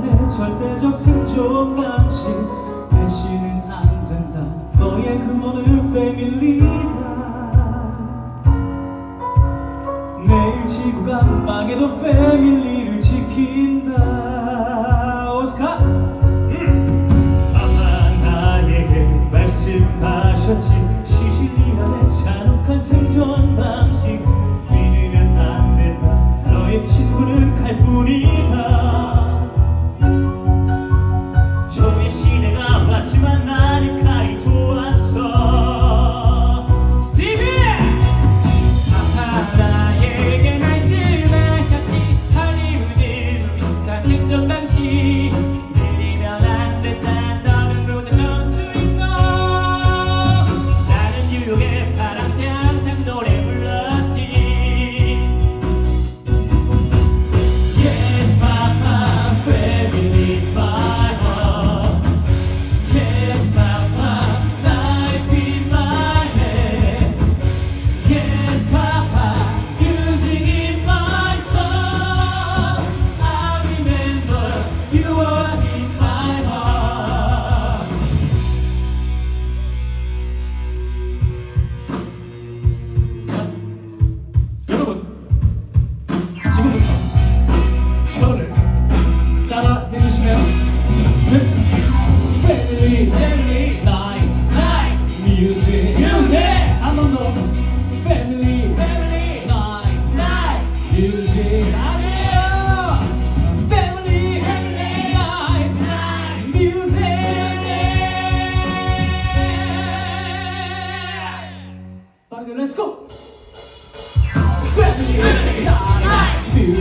이탈리안의 절대적 생존 방식. 대신은 안 된다. 너의 근원은 패밀리다. 내일 지구가 망해도 패밀리를 지킨다. 오스카! 아마 나에게 말씀하셨지. 시시리안의 잔혹한 생존 방식. 믿으면 안 된다. 너의 친구는 칼뿐이다 지금부터 저를 따라 해 주시면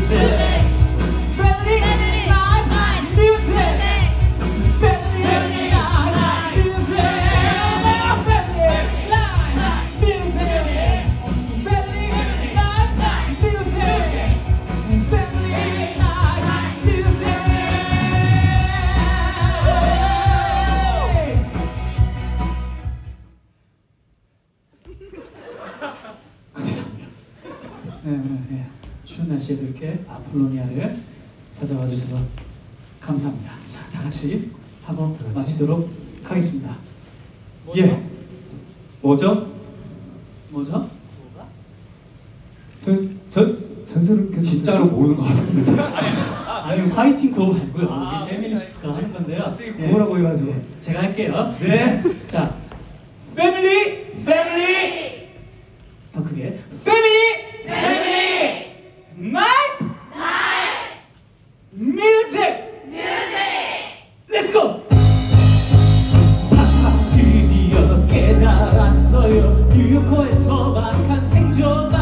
네, 네, 네. 추운 날씨에 이렇게 아폴로니아를 찾아와 주셔서 감사합니다. 자, 다 같이 한번 마치도록 하겠습니다. 예. 뭐죠? 뭐죠? 전, 전, 전설은 그 진짜로 모르는 것 같은데. 아니 화이팅 구호 말고요. 아, 우리 패밀리가 하는 건데요. 갑자기 구호라고 해가지고. 네, 제가 할게요. 네. 자, 패밀리, 패밀리. 더 크게. 패밀리. 소박한 생존